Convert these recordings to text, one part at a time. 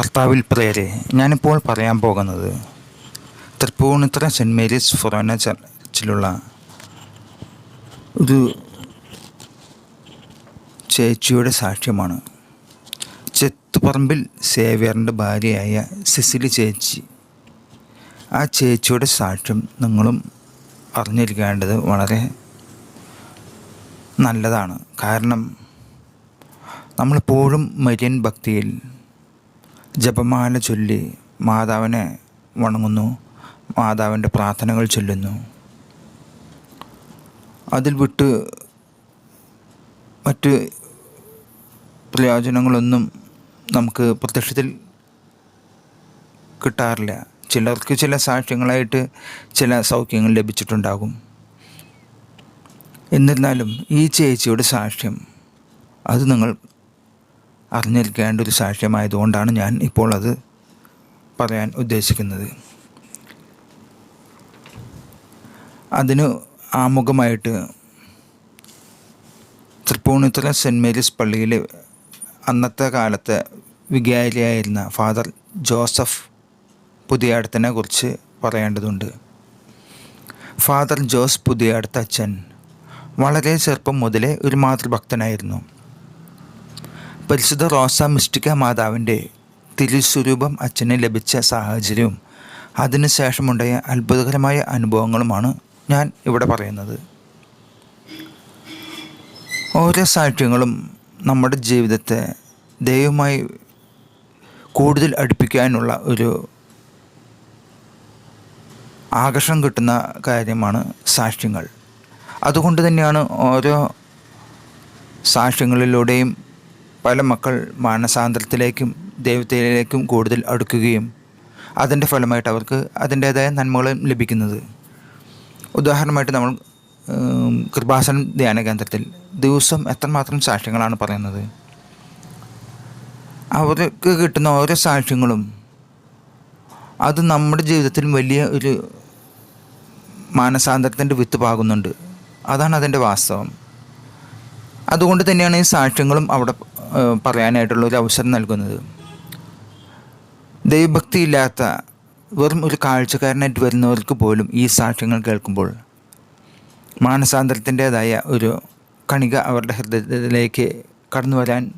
കർത്താവിൽ പ്രേരെ ഞാനിപ്പോൾ പറയാൻ പോകുന്നത് തൃപ്പൂണിത്തറ സെന്റ് മേരീസ് ഫൊറോന ചർച്ചിലുള്ള ഒരു ചേച്ചിയുടെ സാക്ഷ്യമാണ്. ചെത്തുപറമ്പിൽ സേവ്യറിന്റെ ഭാര്യയായ സിസിലി ചേച്ചി. ആ ചേച്ചിയുടെ സാക്ഷ്യം നിങ്ങളും അറിഞ്ഞിരിക്കേണ്ടത് വളരെ നല്ലതാണ്. കാരണം നമ്മളെപ്പോഴും മരിയൻ ഭക്തിയിൽ ജപമാല ചൊല്ലി മാതാവിനെ വണങ്ങുന്നു. മാതാവിന്റെ പ്രാർത്ഥനകൾ ചൊല്ലുന്നു. അതിൽ വിട്ട് മറ്റ് പ്രയോജനങ്ങളൊന്നും നമുക്ക് പ്രത്യക്ഷത്തിൽ കിട്ടാറില്ല. ചിലർക്ക് ചില സാക്ഷ്യങ്ങളായിട്ട് ചില സൗഖ്യങ്ങൾ ലഭിച്ചിട്ടുണ്ടാകും. എന്നിരുന്നാലും ഈ ചേച്ചിയുടെ സാക്ഷ്യം അത് നിങ്ങൾ അറിഞ്ഞിരിക്കേണ്ട ഒരു സാക്ഷ്യമായതുകൊണ്ടാണ് ഞാൻ ഇപ്പോൾ അത് പറയാൻ ഉദ്ദേശിക്കുന്നത്. അതിന് ആമുഖമായിട്ട് തൃപ്പൂണിത്തുറ സെന്റ് മേരീസ് പള്ളിയിൽ അന്നത്തെ കാലത്തെ വികാരിയായിരുന്ന ഫാദർ ജോസഫ് പുതിയാടത്തിനെ കുറിച്ച് പറയേണ്ടതുണ്ട്. ഫാദർ ജോസ് പുതിയാടത്ത് അച്ഛൻ വളരെ ചെറുപ്പം മുതലേ ഒരു മാതൃഭക്തനായിരുന്നു. പരിശുദ്ധ റോസ മിസ്റ്റിക്ക മാതാവിന്റെ തിരുസ്വരൂപം അച്ഛന് ലഭിച്ച സാഹചര്യവും അതിനുശേഷമുണ്ടായ അത്ഭുതകരമായ അനുഭവങ്ങളുമാണ് ഞാൻ ഇവിടെ പറയുന്നത്. ഓരോ സാക്ഷ്യങ്ങളും നമ്മുടെ ജീവിതത്തെ ദൈവമായി കൂടുതൽ അടുപ്പിക്കാനുള്ള ഒരു ആകർഷണം കിട്ടുന്ന കാര്യമാണ് സാക്ഷ്യങ്ങൾ. അതുകൊണ്ട് തന്നെയാണ് ഓരോ സാക്ഷ്യങ്ങളിലൂടെയും പല മക്കൾ മാനസാന്തരത്തിലേക്കും ദൈവത്തിലേക്കും കൂടുതൽ അടുക്കുകയും അതിന്റെ ഫലമായിട്ട് അവർക്ക് അതിന്റേതായ നന്മകളും ലഭിക്കുന്നത്. ഉദാഹരണമായിട്ട് നമ്മൾ കൃപാസനം ധ്യാന കേന്ദ്രത്തിൽ ദിവസം എത്രമാത്രം സാക്ഷ്യങ്ങളാണ് പറയുന്നത്? അവർക്ക് കിട്ടുന്ന ഓരോ സാക്ഷ്യങ്ങളും അത് നമ്മുടെ ജീവിതത്തിൽ വലിയ ഒരു മാനസാന്തരത്തിന്റെ വിത്ത് പാകുന്നുണ്ട്. അതാണ് അതിന്റെ വാസ്തവം. അതുകൊണ്ട് തന്നെയാണ് ഈ സാക്ഷ്യങ്ങളും അവിടെ പറയാനായിട്ടുള്ള ഒരു അവസരം നൽകുന്നത്. ദൈവഭക്തിയില്ലാത്ത വെറും ഒരു കാഴ്ചക്കാരനായിട്ട് വരുന്നവർക്ക് പോലും ഈ സാക്ഷ്യങ്ങൾ കേൾക്കുമ്പോൾ മാനസാന്തരത്തിന്റേതായ ഒരു കണിക അവരുടെ ഹൃദയത്തിലേക്ക് കടന്നു വരാൻ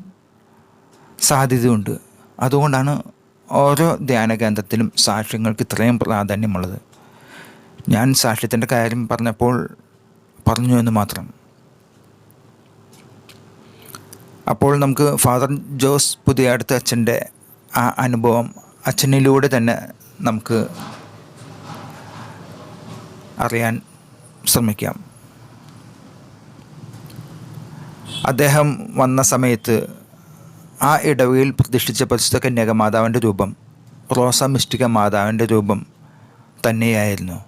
സാധ്യതയുണ്ട്. അതുകൊണ്ടാണ് ഓരോ ധ്യാന കേന്ദ്രത്തിലും സാക്ഷ്യങ്ങൾക്ക് ഇത്രയും പ്രാധാന്യമുള്ളത്. ഞാൻ സാക്ഷ്യത്തിന്റെ കാര്യം പറഞ്ഞപ്പോൾ പറഞ്ഞു എന്ന് മാത്രം. അപ്പോൾ നമുക്ക് ഫാദർ ജോസ് പുതിയ അടുത്ത അച്ഛന്റെ ആ അനുഭവം അച്ഛനിലൂടെ തന്നെ നമുക്ക് അറിയാൻ ശ്രമിക്കാം. അദ്ദേഹം വന്ന സമയത്ത് ആ ഇടവയിൽ പ്രതിഷ്ഠിച്ച പരിശുദ്ധ കന്യക മാതാവിന്റെ രൂപം റോസ മിസ്റ്റിക മാതാവിന്റെ രൂപം തന്നെയായിരുന്നു.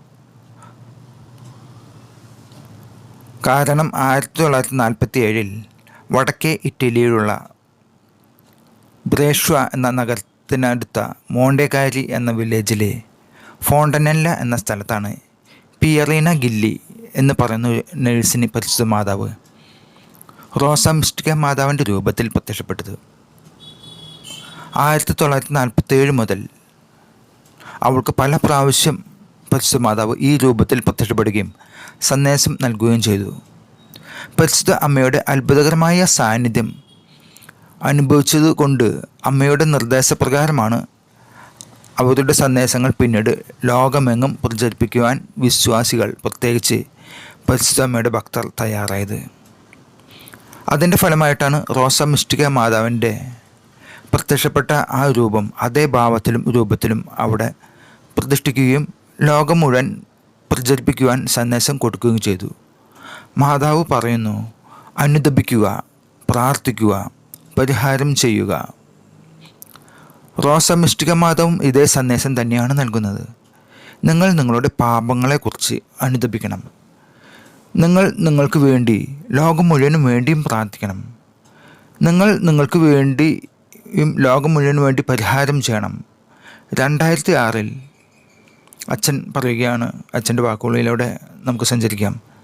കാരണം ആയിരത്തി തൊള്ളായിരത്തി നാൽപ്പത്തി ഏഴിൽ വടക്കേ ഇറ്റലിയിലുള്ള ബ്രേഷ്വ എന്ന നഗരത്തിനടുത്ത മോണ്ടേകാരി എന്ന വില്ലേജിലെ ഫോണ്ടനെല്ല എന്ന സ്ഥലത്താണ് പിയറീന ഗില്ലി എന്ന് പറയുന്ന നഴ്സിന് പരിശുദ്ധ മാതാവ് റോസംസ്റ്റിക മാതാവിന്റെ രൂപത്തിൽ പ്രത്യക്ഷപ്പെട്ടത്. ആയിരത്തി തൊള്ളായിരത്തി നാൽപ്പത്തി ഏഴ് മുതൽ അവൾക്ക് പല പ്രാവശ്യം പരിശുദ്ധ മാതാവ് ഈ രൂപത്തിൽ പ്രത്യക്ഷപ്പെടുകയും സന്ദേശം നൽകുകയും ചെയ്തു. പരിശുദ്ധ അമ്മയുടെ അത്ഭുതകരമായ സാന്നിധ്യം അനുഭവിച്ചത് കൊണ്ട് അമ്മയുടെ നിർദ്ദേശപ്രകാരമാണ് അവരുടെ സന്ദേശങ്ങൾ പിന്നീട് ലോകമെങ്ങും പ്രചരിപ്പിക്കുവാൻ വിശ്വാസികൾ പ്രത്യേകിച്ച് പരിശുദ്ധ അമ്മയുടെ ഭക്തർ തയ്യാറായത്. അതിന്റെ ഫലമായിട്ടാണ് റോസ മിസ്റ്റിക മാതാവിന്റെ പ്രത്യക്ഷപ്പെട്ട ആ രൂപം അതേ ഭാവത്തിലും രൂപത്തിലും അവിടെ പ്രതിഷ്ഠിക്കുകയും ലോകം മുഴുവൻ പ്രചരിപ്പിക്കുവാൻ സന്ദേശം കൊടുക്കുകയും ചെയ്തു. മാതാവ് പറയുന്നു അനുദപിക്കുക പ്രാർത്ഥിക്കുക പരിഹാരം ചെയ്യുക. റോസ മിഷ്ടിക മാതാവും ഇതേ സന്ദേശം തന്നെയാണ് നൽകുന്നത്. നിങ്ങൾ നിങ്ങളുടെ പാപങ്ങളെക്കുറിച്ച് അനുദപിക്കണം. നിങ്ങൾ നിങ്ങൾക്ക് വേണ്ടി ലോകം മുഴുവനും വേണ്ടിയും പ്രാർത്ഥിക്കണം. നിങ്ങൾ നിങ്ങൾക്ക് വേണ്ടിയും ലോകം മുഴുവനും വേണ്ടി പരിഹാരം ചെയ്യണം. രണ്ടായിരത്തി ആറിൽ അച്ഛൻ പറയുകയാണ് അച്ഛന്റെ വാക്കുകളിലൂടെ നമുക്ക് സഞ്ചരിക്കാം.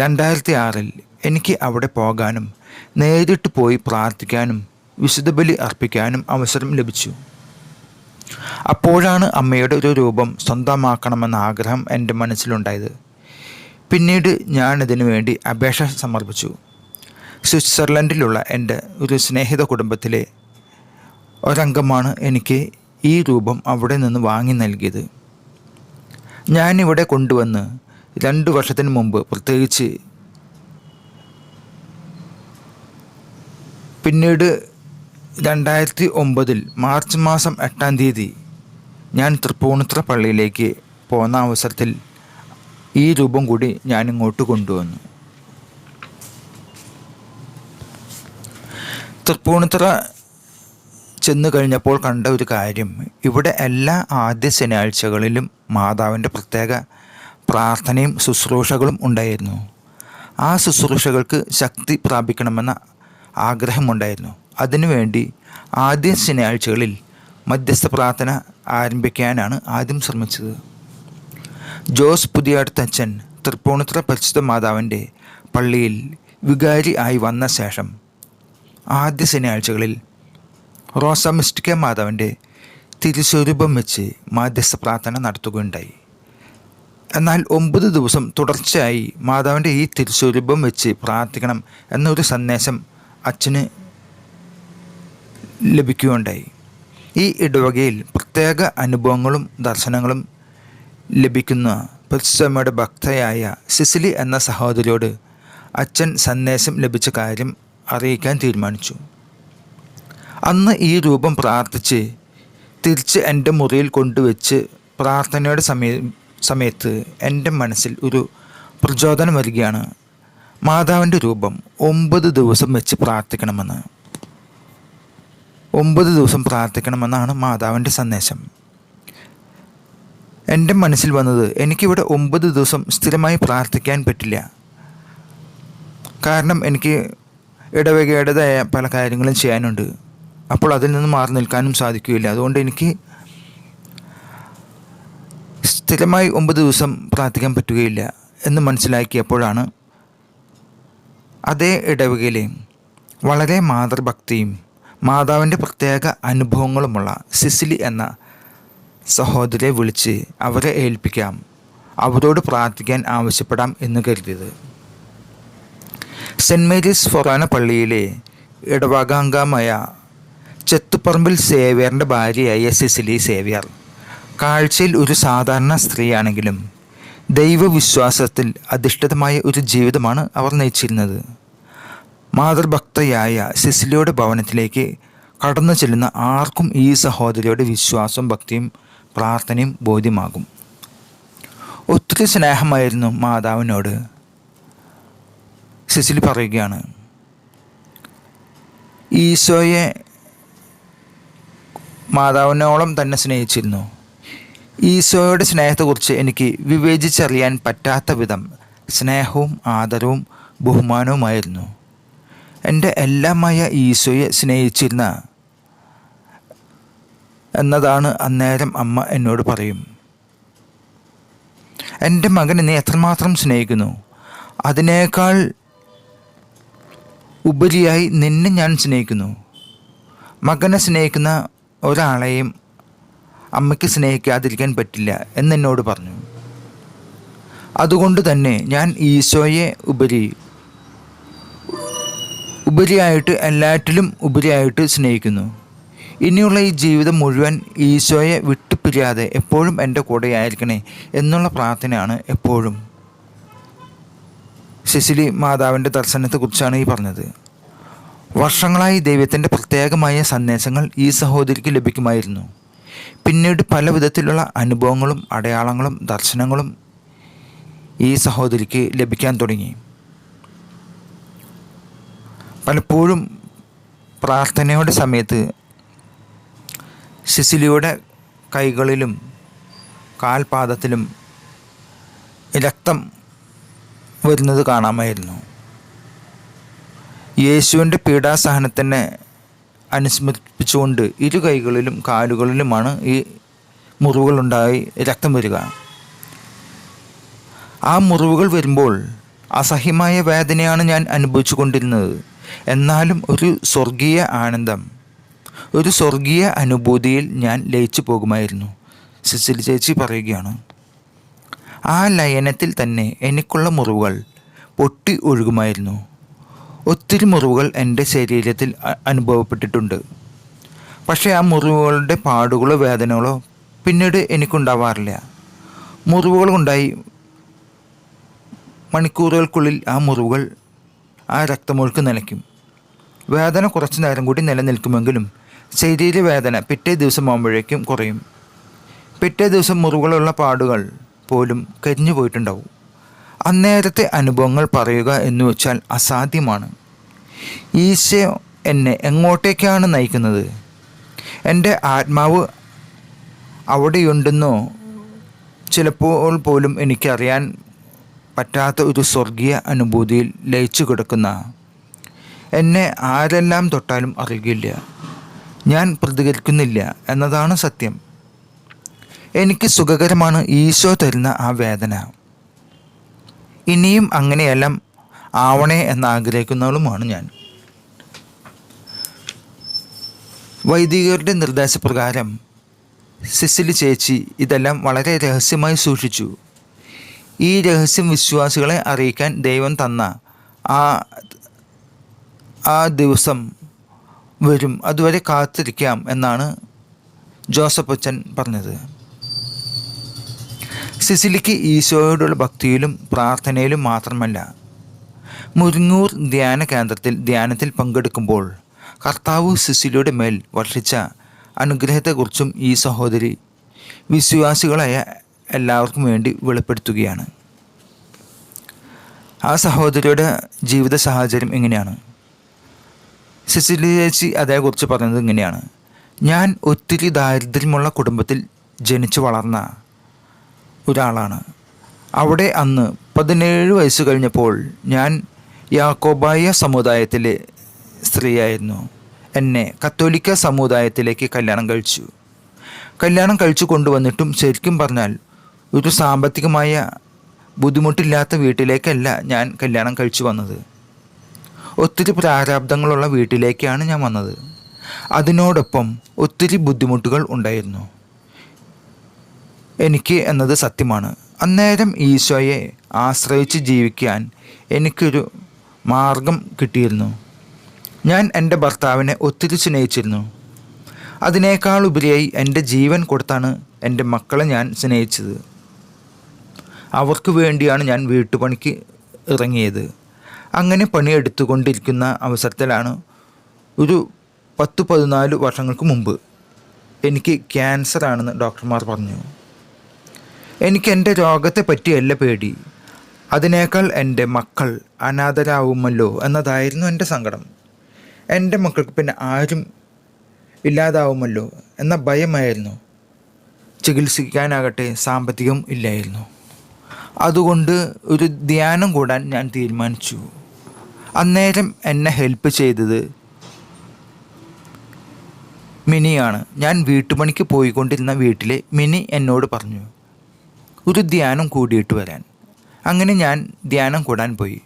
രണ്ടായിരത്തി ആറിൽ എനിക്ക് അവിടെ പോകാനും നേരിട്ട് പോയി പ്രാർത്ഥിക്കാനും വിശുദ്ധ ബലി അർപ്പിക്കാനും അവസരം ലഭിച്ചു. അപ്പോഴാണ് അമ്മയുടെ ഒരു രൂപം സ്വന്തമാക്കണമെന്ന ആഗ്രഹം എന്റെ മനസ്സിലുണ്ടായത്. പിന്നീട് ഞാൻ ഇതിനു വേണ്ടി അപേക്ഷ സമർപ്പിച്ചു. സ്വിറ്റ്സർലൻഡിലുള്ള എന്റെ ഒരു സ്നേഹിത കുടുംബത്തിലെ ഒരംഗമാണ് എനിക്ക് ഈ രൂപം അവിടെ നിന്ന് വാങ്ങി നൽകിയത്. ഞാനിവിടെ കൊണ്ടുവന്ന് രണ്ട് വർഷത്തിന് മുമ്പ് പ്രത്യേകിച്ച്. പിന്നീട് രണ്ടായിരത്തി ഒമ്പതിൽ മാർച്ച് മാസം എട്ടാം തീയതി ഞാൻ തൃപ്പൂണിത്തുറ പള്ളിയിലേക്ക് പോന്ന അവസരത്തിൽ ഈ രൂപം കൂടി ഞാൻ ഇങ്ങോട്ട് കൊണ്ടുവന്നു. തൃപ്പൂണിത്തുറ ചെന്ന് കഴിഞ്ഞപ്പോൾ കണ്ട ഒരു കാര്യം. ഇവിടെ എല്ലാ ആദ്യ ശനിയാഴ്ചകളിലും മാതാവിന്റെ പ്രത്യേക പ്രാർത്ഥനയും ശുശ്രൂഷകളും ഉണ്ടായിരുന്നു. ആ ശുശ്രൂഷകൾക്ക് ശക്തി പ്രാപിക്കണമെന്ന ആഗ്രഹമുണ്ടായിരുന്നു. അതിനുവേണ്ടി ആദ്യ ശനിയാഴ്ചകളിൽ മധ്യസ്ഥ പ്രാർത്ഥന ആരംഭിക്കാനാണ് ആദ്യം ശ്രമിച്ചത്. ജോസ് പുതിയടുത്തച്ഛൻ തൃപ്പൂണിത്തുറ പരിശുദ്ധ മാതാവിന്റെ പള്ളിയിൽ വികാരി ആയി വന്ന ശേഷം ആദ്യ ശനിയാഴ്ചകളിൽ റോസ മിസ്റ്റിക്ക മാതാവിന്റെ തിരുസ്വരൂപം വെച്ച് മാധ്യസ്ഥ പ്രാർത്ഥന നടത്തുകയുണ്ടായി. എന്നാൽ ഒമ്പത് ദിവസം തുടർച്ചയായി മാതാവിന്റെ ഈ തിരുസ്വരൂപം വെച്ച് പ്രാർത്ഥിക്കണം എന്നൊരു സന്ദേശം അച്ഛന് ലഭിക്കുകയുണ്ടായി. ഈ ഇടവകയിൽ പ്രത്യേക അനുഭവങ്ങളും ദർശനങ്ങളും ലഭിക്കുന്ന പരിശുദ്ധമ്മയുടെ ഭക്തയായ സിസിലി എന്ന സഹോദരിയോട് അച്ഛൻ സന്ദേശം ലഭിച്ച കാര്യം അറിയിക്കാൻ തീരുമാനിച്ചു. അന്ന് ഈ രൂപം പ്രാർത്ഥിച്ച് തിരിച്ച് എന്റെ മുറിയിൽ കൊണ്ടുവച്ച് പ്രാർത്ഥനയുടെ സമയ സമയത്ത് എന്റെ മനസ്സിൽ ഒരു പ്രചോദനം വരികയാണ്. മാതാവിന്റെ രൂപം ഒമ്പത് ദിവസം വെച്ച് പ്രാർത്ഥിക്കണമെന്ന്. ഒമ്പത് ദിവസം പ്രാർത്ഥിക്കണമെന്നാണ് മാതാവിന്റെ സന്ദേശം. എന്റെ മനസ്സിൽ വന്നത് എനിക്കിവിടെ ഒമ്പത് ദിവസം സ്ഥിരമായി പ്രാർത്ഥിക്കാൻ പറ്റില്ല. കാരണം എനിക്ക് ഇടവകയുടേതായ പല കാര്യങ്ങളും ചെയ്യാനുണ്ട്. അപ്പോൾ അതിൽ നിന്ന് മാറി നിൽക്കാനും സാധിക്കുകയില്ല. അതുകൊണ്ട് എനിക്ക് സ്ഥിരമായി ഒമ്പത് ദിവസം പ്രാർത്ഥിക്കാൻ പറ്റുകയില്ല എന്ന് മനസ്സിലാക്കിയപ്പോഴാണ് അതേ ഇടവകയിലെ വളരെ മാതൃഭക്തിയും മാതാവിന്റെ പ്രത്യേക അനുഭവങ്ങളുമുള്ള സിസിലി എന്ന സഹോദരിയെ വിളിച്ച് അവരെ ഏൽപ്പിക്കാം. അവരോട് പ്രാർത്ഥിക്കാൻ ആവശ്യപ്പെടാം എന്ന് കരുതിയത്. സെന്റ് മേരീസ് ഫൊറാന പള്ളിയിലെ ഇടവകാംഗമായ ചെത്തുപറമ്പിൽ സേവ്യറിന്റെ ഭാര്യയായ സിസിലി സേവ്യർ. കാഴ്ചയിൽ ഒരു സാധാരണ സ്ത്രീയാണെങ്കിലും ദൈവവിശ്വാസത്തിൽ അധിഷ്ഠിതമായ ഒരു ജീവിതമാണ് അവർ നയിച്ചിരുന്നത്. മാതൃഭക്തയായ സിസിലിയുടെ ഭവനത്തിലേക്ക് കടന്നു ചെല്ലുന്ന ആർക്കും ഈ സഹോദരിയുടെ വിശ്വാസവും ഭക്തിയും പ്രാർത്ഥനയും ബോധ്യമാകും. ഒത്തിരി സ്നേഹമായിരുന്നു മാതാവിനോട്. സിസിലി പറയുകയാണ് ഈശോയെ മാതാവിനോളം തന്നെ സ്നേഹിച്ചിരുന്നു. ഈശോയുടെ സ്നേഹത്തെക്കുറിച്ച് എനിക്ക് വിവേചിച്ചറിയാൻ പറ്റാത്ത വിധം സ്നേഹവും ആദരവും ബഹുമാനവുമായിരുന്നു. എന്റെ എല്ലാമായ ഈശോയെ സ്നേഹിച്ചിരുന്ന എന്നതാണ് അന്നേരം അമ്മ എന്നോട് പറയും. എന്റെ മകൻ എന്നെ എത്രമാത്രം സ്നേഹിക്കുന്നു? അതിനേക്കാൾ ഉപരിയായി നിന്നെ ഞാൻ സ്നേഹിക്കുന്നു. മകനെ സ്നേഹിക്കുന്ന ഒരാളെയും അമ്മയ്ക്ക് സ്നേഹിക്കാതിരിക്കാൻ പറ്റില്ല എന്നെന്നോട് പറഞ്ഞു. അതുകൊണ്ട് തന്നെ ഞാൻ ഈശോയെ ഉപരി ഉപരിയായിട്ട് എല്ലാറ്റിലും ഉപരിയായിട്ട് സ്നേഹിക്കുന്നു. ഇനിയുള്ള ഈ ജീവിതം മുഴുവൻ ഈശോയെ വിട്ടുപിരിയാതെ എപ്പോഴും എന്റെ കൂടെ ആയിരിക്കണേ എന്നുള്ള പ്രാർത്ഥനയാണ് എപ്പോഴും. സിസിലി മാതാവിന്റെ ദർശനത്തെക്കുറിച്ചാണ് ഈ പറഞ്ഞത്. വർഷങ്ങളായി ദൈവത്തിന്റെ പ്രത്യേകമായ സന്ദേശങ്ങൾ ഈ സഹോദരിക്ക് ലഭിക്കുമായിരുന്നു. പിന്നീട് പല വിധത്തിലുള്ള അനുഭവങ്ങളും അടയാളങ്ങളും ദർശനങ്ങളും ഈ സഹോദരിക്ക് ലഭിക്കാൻ തുടങ്ങി. പലപ്പോഴും പ്രാർത്ഥനയുടെ സമയത്ത് സിസിലിയുടെ കൈകളിലും കാൽപാദത്തിലും രക്തം വരുന്നത് കാണാമായിരുന്നു. യേശുവിന്റെ പീഡാസഹനത്തിനെ അനുസ്മരിപ്പിച്ചുകൊണ്ട് ഇരു കൈകളിലും കാലുകളിലുമാണ് ഈ മുറിവുകളുണ്ടായി രക്തം വരിക. ആ മുറിവുകൾ വരുമ്പോൾ അസഹ്യമായ വേദനയാണ് ഞാൻ അനുഭവിച്ചു കൊണ്ടിരുന്നത് എന്നാലും ഒരു സ്വർഗീയ ആനന്ദം ഒരു സ്വർഗീയ അനുഭൂതിയിൽ ഞാൻ ലയിച്ചു പോകുമായിരുന്നു സിസിലി ചേച്ചി പറയുകയാണ്. ആ ലയനത്തിൽ തന്നെ എനിക്കുള്ള മുറിവുകൾ പൊട്ടി ഒഴുകുമായിരുന്നു. ഒത്തിരി മുറിവുകൾ എന്റെ ശരീരത്തിൽ അനുഭവപ്പെട്ടിട്ടുണ്ട്. പക്ഷേ ആ മുറിവുകളുടെ പാടുകളോ വേദനകളോ പിന്നീട് എനിക്കുണ്ടാവാറില്ല. മുറിവുകൾ ഉണ്ടായി മണിക്കൂറുകൾക്കുള്ളിൽ ആ മുറിവുകൾ ആ രക്തമൊഴുക്ക് നിലയ്ക്കും വേദന കുറച്ചു നേരം കൂടി നിലനിൽക്കുമെങ്കിലും ശരീരവേദന പിറ്റേ ദിവസം ആകുമ്പോഴേക്കും കുറയും. പിറ്റേ ദിവസം മുറിവുകളുള്ള പാടുകൾ പോലും കരിഞ്ഞു പോയിട്ടുണ്ടാവും. അന്നേരത്തെ അനുഭവങ്ങൾ പറയുക എന്ന് വെച്ചാൽ അസാധ്യമാണ്. ഈശോ എന്നെ എങ്ങോട്ടേക്കാണ് നയിക്കുന്നത്? എന്റെ ആത്മാവ് അവിടെയുണ്ടെന്നോ? ചിലപ്പോൾ പോലും എനിക്കറിയാൻ പറ്റാത്ത ഒരു സ്വർഗീയ അനുഭൂതിയിൽ ലയിച്ചു കിടക്കുന്ന എന്നെ ആരെല്ലാം തൊട്ടാലും അറിയില്ല. ഞാൻ പ്രതികരിക്കുന്നില്ല എന്നതാണ് സത്യം. എനിക്ക് സുഖകരമാണ് ഈശോ തരുന്ന ആ വേദന. ഇനിയും അങ്ങനെയെല്ലാം ആവണേ എന്ന് ആഗ്രഹിക്കുന്നവളുമാണ് ഞാൻ. വൈദികരുടെ നിർദ്ദേശപ്രകാരം സിസിലി ചേച്ചി ഇതെല്ലാം വളരെ രഹസ്യമായി സൂക്ഷിച്ചു. ഈ രഹസ്യം വിശ്വാസികളെ അറിയിക്കാൻ ദൈവം തന്ന ആ ആ ദിവസം വരും. അതുവരെ കാത്തിരിക്കാം എന്നാണ് ജോസഫ് അച്ഛൻ പറഞ്ഞത്. സിസിലിക്ക് ഈശോയോടുള്ള ഭക്തിയിലും പ്രാർത്ഥനയിലും മാത്രമല്ല മുരിങ്ങൂർ ധ്യാന കേന്ദ്രത്തിൽ ധ്യാനത്തിൽ പങ്കെടുക്കുമ്പോൾ കർത്താവ് സിസിലിയുടെ മേൽ വർഷിച്ച അനുഗ്രഹത്തെക്കുറിച്ചും ഈ സഹോദരി വിശ്വാസികളായ എല്ലാവർക്കും വേണ്ടി വെളിപ്പെടുത്തുകയാണ്. ആ സഹോദരിയുടെ ജീവിത സാഹചര്യം എങ്ങനെയാണ്? സിസിലി ചേച്ചി അതേക്കുറിച്ച് പറയുന്നത് ഇങ്ങനെയാണ്. ഞാൻ ഒത്തിരി ദാരിദ്ര്യമുള്ള കുടുംബത്തിൽ ജനിച്ചു വളർന്ന ഒരാളാണ്. അവിടെ അന്ന് പതിനേഴ് വയസ്സ് കഴിഞ്ഞപ്പോൾ ഞാൻ യാക്കോബായ സമുദായത്തിലെ സ്ത്രീയായിരുന്നു. എന്നെ കത്തോലിക്ക സമുദായത്തിലേക്ക് കല്യാണം കഴിച്ചു. കല്യാണം കഴിച്ചു കൊണ്ടുവന്നിട്ടും ശരിക്കും പറഞ്ഞാൽ ഒരു സാമ്പത്തികമായ ബുദ്ധിമുട്ടില്ലാത്ത വീട്ടിലേക്കല്ല ഞാൻ കല്യാണം കഴിച്ചു വന്നത്. ഒത്തിരി പ്രാരാബ്ദങ്ങളുള്ള വീട്ടിലേക്കാണ് ഞാൻ വന്നത്. അതിനോടൊപ്പം ഒത്തിരി ബുദ്ധിമുട്ടുകൾ ഉണ്ടായിരുന്നു. എനിക്ക് എന്നത് സത്യമാണ്. അന്നേരം ഈശോയെ ആശ്രയിച്ച് ജീവിക്കാൻ എനിക്കൊരു മാർഗം കിട്ടിയിരുന്നു. ഞാൻ എന്റെ ഭർത്താവിനെ ഒത്തിരി സ്നേഹിച്ചിരുന്നു. അതിനേക്കാൾ ഉപരിയായി എന്റെ ജീവൻ കൊടുത്താണ് എന്റെ മക്കളെ ഞാൻ സ്നേഹിച്ചത്. അവർക്ക് വേണ്ടിയാണ് ഞാൻ വീട്ടുപണിക്ക് ഇറങ്ങിയത്. അങ്ങനെ പണിയെടുത്തുകൊണ്ടിരിക്കുന്ന അവസരത്തിലാണ് ഒരു പത്ത് പതിനാല് വർഷങ്ങൾക്ക് മുമ്പ് എനിക്ക് ക്യാൻസറാണെന്ന് ഡോക്ടർമാർ പറഞ്ഞു. എനിക്ക് എന്റെ രോഗത്തെ പറ്റിയല്ല പേടി. അതിനേക്കാൾ എന്റെ മക്കൾ അനാഥരാവുമല്ലോ എന്നതായിരുന്നു എന്റെ സങ്കടം. എന്റെ മക്കൾക്ക് പിന്നെ ആരും ഇല്ലാതാവുമല്ലോ എന്ന ഭയമായിരുന്നു. ചികിത്സിക്കാനാകട്ടെ സാമ്പത്തികം ഇല്ലായിരുന്നു. അതുകൊണ്ട് ഒരു ധ്യാനം കൂടാൻ ഞാൻ തീരുമാനിച്ചു. അന്നേരം എന്നെ ഹെൽപ്പ് ചെയ്തത് മിനിയാണ്. ഞാൻ വീട്ടുപണിക്ക് പോയിക്കൊണ്ടിരുന്ന വീട്ടിലെ മിനി എന്നോട് പറഞ്ഞു ഒരു ധ്യാനം കൂടിയിട്ട് വരാൻ. അങ്ങനെ ഞാൻ ധ്യാനം കൂടാൻ പോയി.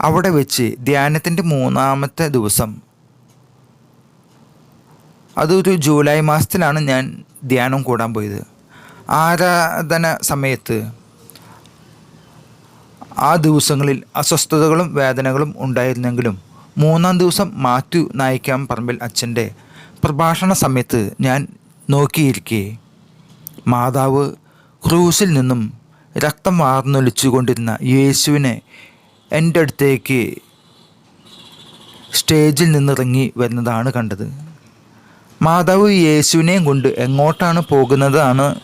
അവിടെ വെച്ച് ധ്യാനത്തിന്റെ മൂന്നാമത്തെ ദിവസം അതൊരു ജൂലൈ മാസത്തിലാണ് ഞാൻ ധ്യാനം കൂടാൻ പോയത്. ആരാധന സമയത്ത് ആ ദിവസങ്ങളിൽ അസ്വസ്ഥതകളും വേദനകളും ഉണ്ടായിരുന്നെങ്കിലും മൂന്നാം ദിവസം മാത്യു നായിക്കാം പറമ്പിൽ അച്ഛന്റെ പ്രഭാഷണ സമയത്ത് ഞാൻ നോക്കിയിരിക്കെ മാതാവ് ക്രൂസിൽ നിന്നും രക്തം വാർന്നൊലിച്ചുകൊണ്ടിരുന്ന യേശുവിനെ എന്റെ അടുത്തേക്ക് സ്റ്റേജിൽ നിന്നിറങ്ങി വരുന്നതാണ് കണ്ടത്. മാതാവ് യേശുവിനെയും കൊണ്ട് എങ്ങോട്ടാണ് പോകുന്നതാണ്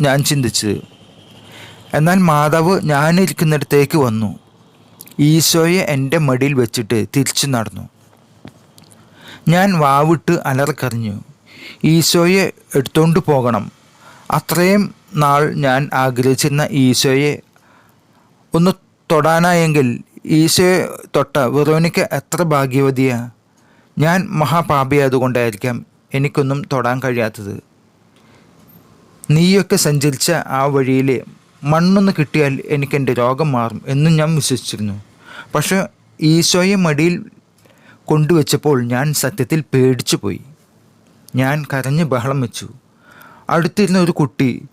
ഞാൻ ചിന്തിച്ചത്. എന്നാൽ മാതാവ് ഞാനിരിക്കുന്നിടത്തേക്ക് വന്നു. ഈശോയെ എന്റെ മടിയിൽ വെച്ചിട്ട് തിരിച്ചു നടന്നു. ഞാൻ വാവിട്ട് അലറിക്കറിഞ്ഞു ഈശോയെ എടുത്തുകൊണ്ട് പോകണം. അത്രയും നാൾ ഞാൻ ആഗ്രഹിച്ചിരുന്ന ഈശോയെ ഒന്ന് തൊടാനായെങ്കിൽ ഈശോയെ തൊട്ട വെറോനിക്ക എത്ര ഭാഗ്യവതിയാ? ഞാൻ മഹാപാപിയായതുകൊണ്ടായിരിക്കാം എനിക്കൊന്നും തൊടാൻ കഴിയാത്തത്. നീയൊക്കെ സഞ്ചരിച്ച ആ വഴിയിൽ മണ്ണൊന്ന് കിട്ടിയാൽ എനിക്കെന്റെ രോഗം മാറും എന്നും ഞാൻ വിശ്വസിച്ചിരുന്നു. പക്ഷേ ഈശോയെ മടിയിൽ കൊണ്ടുവച്ചപ്പോൾ ഞാൻ സത്യത്തിൽ പേടിച്ചു പോയി ഞാൻ കരഞ്ഞ് ബഹളം വെച്ചു. അടുത്തിരുന്ന ഒരു കുട്ടി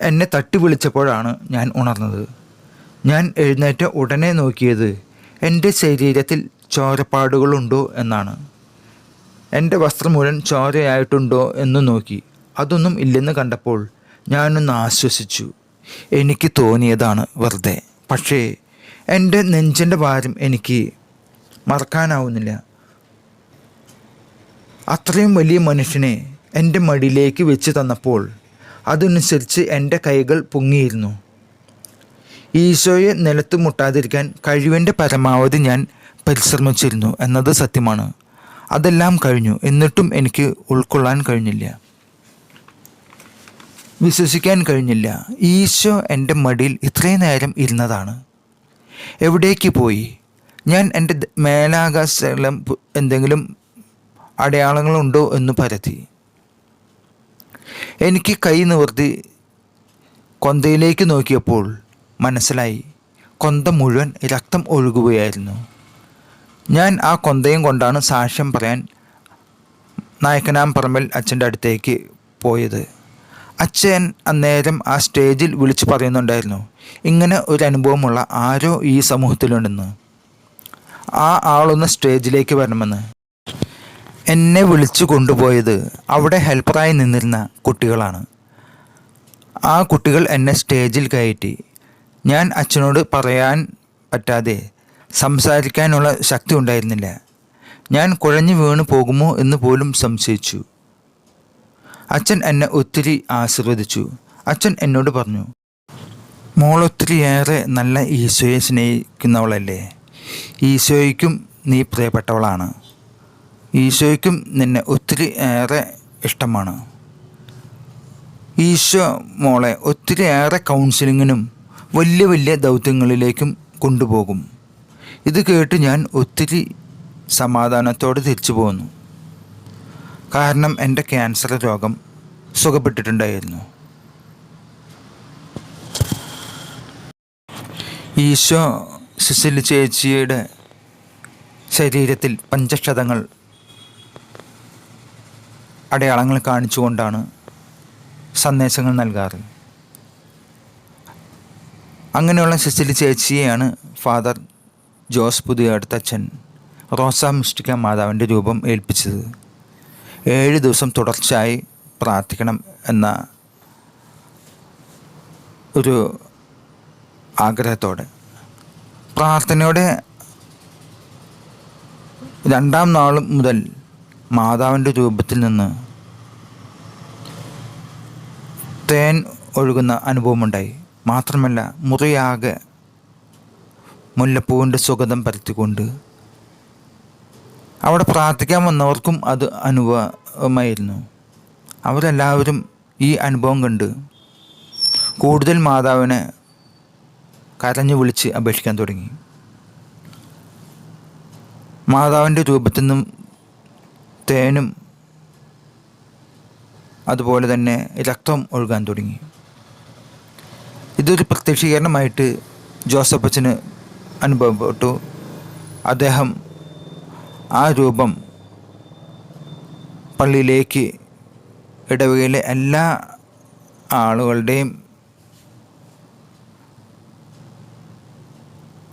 എന്നെ തട്ടി വിളിച്ചപ്പോഴാണ് ഞാൻ ഉണർന്നത്. ഞാൻ എഴുന്നേറ്റ ഉടനെ നോക്കിയത് എന്റെ ശരീരത്തിൽ ചോരപ്പാടുകളുണ്ടോ എന്നാണ്. എന്റെ വസ്ത്രം മുഴുവൻ ചോരയായിട്ടുണ്ടോ എന്ന് നോക്കി. അതൊന്നും ഇല്ലെന്ന് കണ്ടപ്പോൾ ഞാനൊന്ന് ആശ്വസിച്ചു. എനിക്ക് തോന്നിയതാണ് വെറുതെ. പക്ഷേ എന്റെ നെഞ്ചിന്റെ ഭാരം എനിക്ക് മറക്കാനാവുന്നില്ല. അത്രയും വലിയ മനുഷ്യനെ എന്റെ മടിയിലേക്ക് വെച്ച് തന്നപ്പോൾ അതനുസരിച്ച് എന്റെ കൈകൾ പൊങ്ങിയിരുന്നു. ഈശോയെ നിലത്ത് മുട്ടാതിരിക്കാൻ കഴിവിന്റെ പരമാവധി ഞാൻ പരിശ്രമിച്ചിരുന്നു എന്നത് സത്യമാണ്. അതെല്ലാം കഴിഞ്ഞു. എന്നിട്ടും എനിക്ക് ഉൾക്കൊള്ളാൻ കഴിഞ്ഞില്ല. വിശ്വസിക്കാൻ കഴിഞ്ഞില്ല. ഈശോ എന്റെ മടിയിൽ ഇത്രയും നേരം ഇരുന്നതാണ്. എവിടേക്ക് പോയി? ഞാൻ എന്റെ മേലാകാശം എന്തെങ്കിലും അടയാളങ്ങളുണ്ടോ എന്ന് പരത്തി. എനിക്ക് കൈ നിവർത്തി കൊന്തയിലേക്ക് നോക്കിയപ്പോൾ മനസ്സിലായി കൊന്ത മുഴുവൻ രക്തം ഒഴുകുകയായിരുന്നു. ഞാൻ ആ കൊന്തയും കൊണ്ടാണ് സാക്ഷ്യം പറയാൻ നായക്കനാംപറമ്പിൽ അച്ഛന്റെ അടുത്തേക്ക് പോയത്. അച്ഛൻ അന്നേരം ആ സ്റ്റേജിൽ വിളിച്ചു പറയുന്നുണ്ടായിരുന്നു ഇങ്ങനെ ഒരു അനുഭവമുള്ള ആരോ ഈ സമൂഹത്തിലുണ്ടെന്ന്. ആ ആളൊന്ന് സ്റ്റേജിലേക്ക് വരണമെന്ന്. എന്നെ വിളിച്ചു കൊണ്ടുപോയത് അവിടെ ഹെൽപ്പറായി നിന്നിരുന്ന കുട്ടികളാണ്. ആ കുട്ടികൾ എന്നെ സ്റ്റേജിൽ കയറ്റി. ഞാൻ അച്ഛനോട് പറയാൻ പറ്റാതെ സംസാരിക്കാനുള്ള ശക്തി ഉണ്ടായിരുന്നില്ല. ഞാൻ കുഴഞ്ഞു വീണ് പോകുമോ എന്ന് പോലും സംശയിച്ചു. അച്ഛൻ എന്നെ ഒത്തിരി ആശീർവദിച്ചു. അച്ഛൻ എന്നോട് പറഞ്ഞു മോൾ ഒത്തിരിയേറെ നല്ല ഈശോയെ സ്നേഹിക്കുന്നവളല്ലേ? ഈശോയ്ക്കും നീ പ്രിയപ്പെട്ടവളാണ്. ഈശോയ്ക്കും നിന്നെ ഒത്തിരി ഏറെ ഇഷ്ടമാണ്. ഈശോ മോളെ ഒത്തിരി ഏറെ കൗൺസിലിങ്ങിനും വലിയ വലിയ ദൗത്യങ്ങളിലേക്കും കൊണ്ടുപോകും. ഇത് കേട്ട് ഞാൻ ഒത്തിരി സമാധാനത്തോടെ തിരിച്ചു പോന്നു. കാരണം എന്റെ ക്യാൻസർ രോഗം സുഖപ്പെട്ടിട്ടുണ്ടായിരുന്നു. ഈശോ സിസിലി ചേച്ചിയുടെ ശരീരത്തിൽ പഞ്ചക്ഷതങ്ങൾ അടയാളങ്ങൾ കാണിച്ചുകൊണ്ടാണ് സന്ദേശങ്ങൾ നൽകാറ്. അങ്ങനെയുള്ള സിസിലി ചേച്ചിയെയാണ് ഫാദർ ജോസ് പുതിയ അടുത്തച്ഛൻ റോസ മിസ്റ്റിക്ക മാതാവിന്റെ രൂപം ഏൽപ്പിച്ചത്. ഏഴ് ദിവസം തുടർച്ചയായി പ്രാർത്ഥിക്കണം എന്ന ഒരു ആഗ്രഹത്തോടെ. പ്രാർത്ഥനയോടെ രണ്ടാം നാൾ മുതൽ മാതാവിന്റെ രൂപത്തിൽ നിന്ന് തേൻ ഒഴുകുന്ന അനുഭവമുണ്ടായി. മാത്രമല്ല മുറിയാകെ മുല്ലപ്പൂവിന്റെ സുഗന്ധം പരത്തിക്കൊണ്ട് അവിടെ പ്രാർത്ഥിക്കാൻ വന്നവർക്കും അത് അനുഭവമായിരുന്നു. അവരെല്ലാവരും ഈ അനുഭവം കണ്ട് കൂടുതൽ മാതാവിനെ കരഞ്ഞു വിളിച്ച് അപേക്ഷിക്കാൻ തുടങ്ങി. മാതാവിന്റെ രൂപത്തിൽ നിന്നും തേനും അതുപോലെ തന്നെ രക്തം ഒഴുകാൻ തുടങ്ങി. ഇതൊരു പ്രത്യക്ഷീകരണമായിട്ട് ജോസഫ് അച്ഛന് അനുഭവപ്പെട്ടു. അദ്ദേഹം ആ രൂപം പള്ളിയിലേക്ക് ഇടവകയിലെ എല്ലാ ആളുകളുടെയും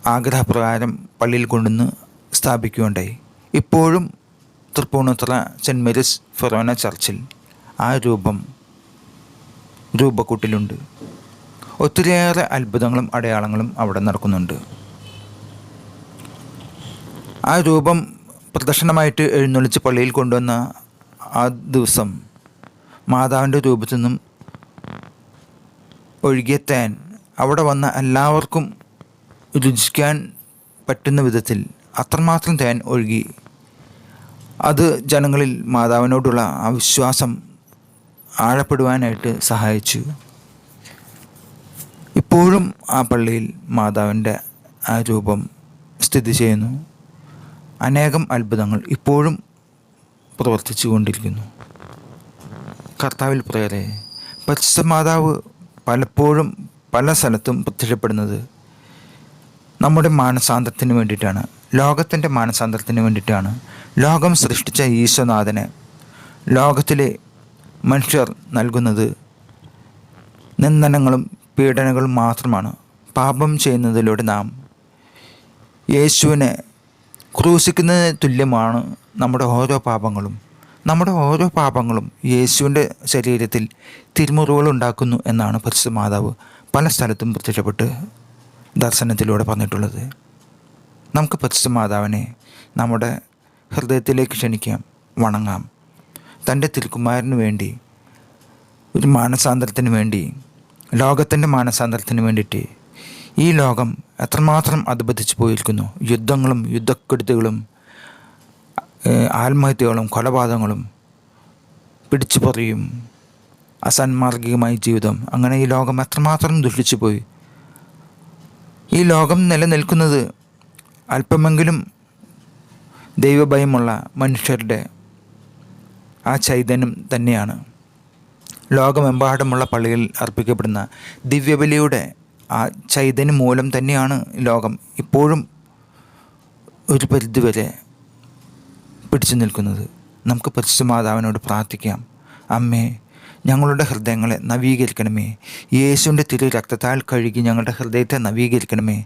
ആഗ്രഹപ്രകാരം പള്ളിയിൽ കൊണ്ടുവന്ന് സ്ഥാപിക്കുകയുണ്ടായി. ഇപ്പോഴും തൃപ്പൂണിത്തറ സെന്റ് മേരീസ് ഫെറോന ചർച്ചിൽ. ആ രൂപം രൂപക്കൂട്ടിലുണ്ട്. ഒത്തിരിയേറെ അത്ഭുതങ്ങളും അടയാളങ്ങളും അവിടെ നടക്കുന്നുണ്ട്. ആ രൂപം പ്രദർശനമായിട്ട് എഴുന്നള്ളിച്ച് പള്ളിയിൽ കൊണ്ടുവന്ന ആ ദിവസം മാതാവിന്റെ രൂപത്തിൽ നിന്നും ഒഴുകിയ അവിടെ വന്ന എല്ലാവർക്കും രുചിക്കാൻ പറ്റുന്ന വിധത്തിൽ അത്രമാത്രം തേൻ ഒഴുകി. അത് ജനങ്ങളിൽ മാതാവിനോടുള്ള ആ വിശ്വാസം ആഴപ്പെടുവാനായിട്ട് സഹായിച്ചു. ഇപ്പോഴും ആ പള്ളിയിൽ മാതാവിന്റെ ആ രൂപം സ്ഥിതി ചെയ്യുന്നു. അനേകം അത്ഭുതങ്ങൾ ഇപ്പോഴും പ്രവർത്തിച്ചു കൊണ്ടിരിക്കുന്നു. കർത്താവിൽ പ്രേരെ പരിശുദ്ധ മാതാവ് പലപ്പോഴും പല സ്ഥലത്തും പ്രത്യക്ഷപ്പെടുന്നത് നമ്മുടെ മാനസാന്തരത്തിന് വേണ്ടിയിട്ടാണ്. ലോകത്തിന്റെ മാനസാന്തരത്തിന് വേണ്ടിയിട്ടാണ്. ലോകം സൃഷ്ടിച്ച ഈശ്വനാഥനെ ലോകത്തിലെ മനുഷ്യർ നൽകുന്നത് നിന്ദനങ്ങളും പീഡനങ്ങളും മാത്രമാണ്. പാപം ചെയ്യുന്നതിലൂടെ നാം യേശുവിനെ ക്രൂശിക്കുന്നതിന് തുല്യമാണ് നമ്മുടെ ഓരോ പാപങ്ങളും. നമ്മുടെ ഓരോ പാപങ്ങളും യേശുവിന്റെ ശരീരത്തിൽ തിരുമുറിവുകൾ ഉണ്ടാക്കുന്നു എന്നാണ് പരിശുദ്ധ മാതാവ് പല സ്ഥലത്തും പ്രത്യക്ഷപ്പെട്ട് ദർശനത്തിലൂടെ പറഞ്ഞിട്ടുള്ളത്. നമുക്ക് പരിശുദ്ധ മാതാവിനെ നമ്മുടെ ഹൃദയത്തിലേക്ക് ക്ഷണിക്കാം വണങ്ങാം. തന്റെ തിരുക്കുമാരന് വേണ്ടി ഒരു മാനസാന്തരത്തിന് വേണ്ടി ലോകത്തിന്റെ മാനസാന്തരത്തിന് വേണ്ടിയിട്ട് ഈ ലോകം എത്രമാത്രം അധപതിച്ചു പോയിരിക്കുന്നു. യുദ്ധങ്ങളും യുദ്ധക്കെടുത്തുകളും ആത്മഹത്യകളും കൊലപാതകങ്ങളും പിടിച്ചു പറയും. അസന്മാർഗികമായ ജീവിതം. അങ്ങനെ ഈ ലോകം എത്രമാത്രം ദുഷിച്ചു പോയി. ഈ ലോകം നിലനിൽക്കുന്നത് അല്പമെങ്കിലും ദൈവഭയമുള്ള മനുഷ്യരുടെ ആ ചൈതന്യം തന്നെയാണ്. ലോകമെമ്പാടുമുള്ള പള്ളികളിൽ അർപ്പിക്കപ്പെടുന്ന ദിവ്യബലിയുടെ ആ ചൈതന്യം മൂലം തന്നെയാണ് ലോകം ഇപ്പോഴും ഒരു പരിധിവരെ പിടിച്ചു നിൽക്കുന്നത്. നമുക്ക് പരിശുദ്ധ മാതാവിനോട് പ്രാർത്ഥിക്കാം. അമ്മേ ഞങ്ങളുടെ ഹൃദയങ്ങളെ നവീകരിക്കണമേ. യേശുവിന്റെ തിരു രക്തത്താൽ കഴുകി ഞങ്ങളുടെ ഹൃദയത്തെ നവീകരിക്കണമേ.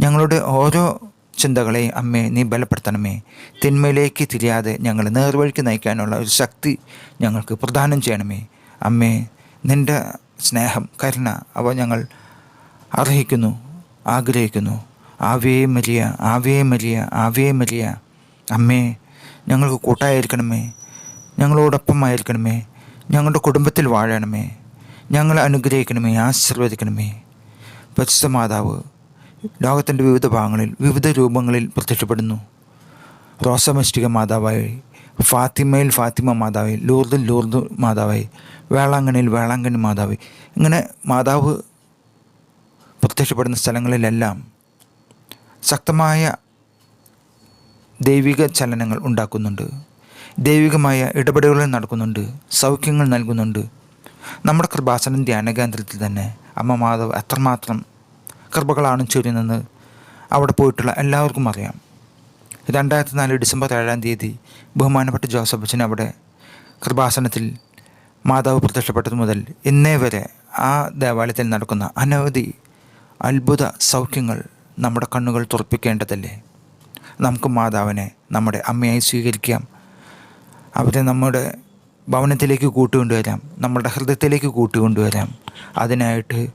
ഞങ്ങളുടെ ഓരോ ചിന്തകളെയും അമ്മേ നീ ബലപ്പെടുത്തണമേ. തിന്മയിലേക്ക് തിരിയാതെ ഞങ്ങളെ നേർവഴിക്ക് നയിക്കാനുള്ള ഒരു ശക്തി ഞങ്ങൾക്ക് പ്രദാനം ചെയ്യണമേ. അമ്മേ നിന്റെ സ്നേഹം കരുണ അവ ഞങ്ങൾ അർഹിക്കുന്നു ആഗ്രഹിക്കുന്നു. Ave Maria Ave Maria Ave Maria. അമ്മേ ഞങ്ങൾക്ക് കൂട്ടായിരിക്കണമേ. ഞങ്ങളോടൊപ്പമായിരിക്കണമേ. ഞങ്ങളുടെ കുടുംബത്തിൽ വാഴണമേ. ഞങ്ങളെ അനുഗ്രഹിക്കണമേ ആശീർവദിക്കണമേ. പരിശുദ്ധ മാതാവ് ലോകത്തിന്റെ വിവിധ ഭാഗങ്ങളിൽ വിവിധ രൂപങ്ങളിൽ പ്രത്യക്ഷപ്പെടുന്നു. റോസമസ്റ്റിക മാതാവായി ഫാത്തിമയിൽ ഫാത്തിമ മാതാവായി ലൂർദിൽ ലൂർദ് മാതാവായി വേളാങ്കണ്ണിയിൽ വേളാങ്കണ്ണി മാതാവ് ഇങ്ങനെ മാതാവ് പ്രത്യക്ഷപ്പെടുന്ന സ്ഥലങ്ങളിലെല്ലാം ശക്തമായ ദൈവിക ചലനങ്ങൾ ഉണ്ടാക്കുന്നുണ്ട്. ദൈവികമായ ഇടപെടലുകൾ നടക്കുന്നുണ്ട്. സൗഖ്യങ്ങൾ നൽകുന്നുണ്ട്. നമ്മുടെ കൃപാസനം ധ്യാന കേന്ദ്രത്തിൽ തന്നെ അമ്മ മാധവ് എത്രമാത്രം കൃപകളാണ് ചൊരിയുന്നത്. അവിടെ പോയിട്ടുള്ള എല്ലാവർക്കും അറിയാം. രണ്ടായിരത്തി നാല് ഡിസംബർ ഏഴാം തീയതി ബഹുമാനപ്പെട്ട ജോസഫ് അച്ഛൻ അവിടെ കൃപാസനത്തിൽ മാതാവ് പ്രത്യക്ഷപ്പെട്ടത് മുതൽ ഇന്നേ വരെ ആ ദേവാലയത്തിൽ നടക്കുന്ന അനവധി അത്ഭുത സൗഖ്യങ്ങൾ നമ്മുടെ കണ്ണുകൾ തുറപ്പിക്കേണ്ടതല്ലേ? നമുക്ക് മാതാവിനെ നമ്മുടെ അമ്മയായി സ്വീകരിക്കാം. അവരെ നമ്മുടെ ഭവനത്തിലേക്ക് കൂട്ടുകൊണ്ടുവരാം നമ്മുടെ ഹൃദയത്തിലേക്ക് കൂട്ടുകൊണ്ടുവരാം അതിനായിട്ട്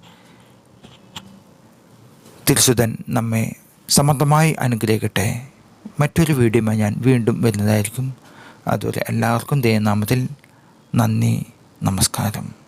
തിരുസുതൻ നമ്മെ സമർത്ഥമായി അനുഗ്രഹിക്കട്ടെ. മറ്റൊരു വീഡിയോമായി ഞാൻ വീണ്ടും വരുന്നതായിരിക്കും. അതുവരെ എല്ലാവർക്കും ദയനാമത്തിൽ നന്ദി നമസ്കാരം.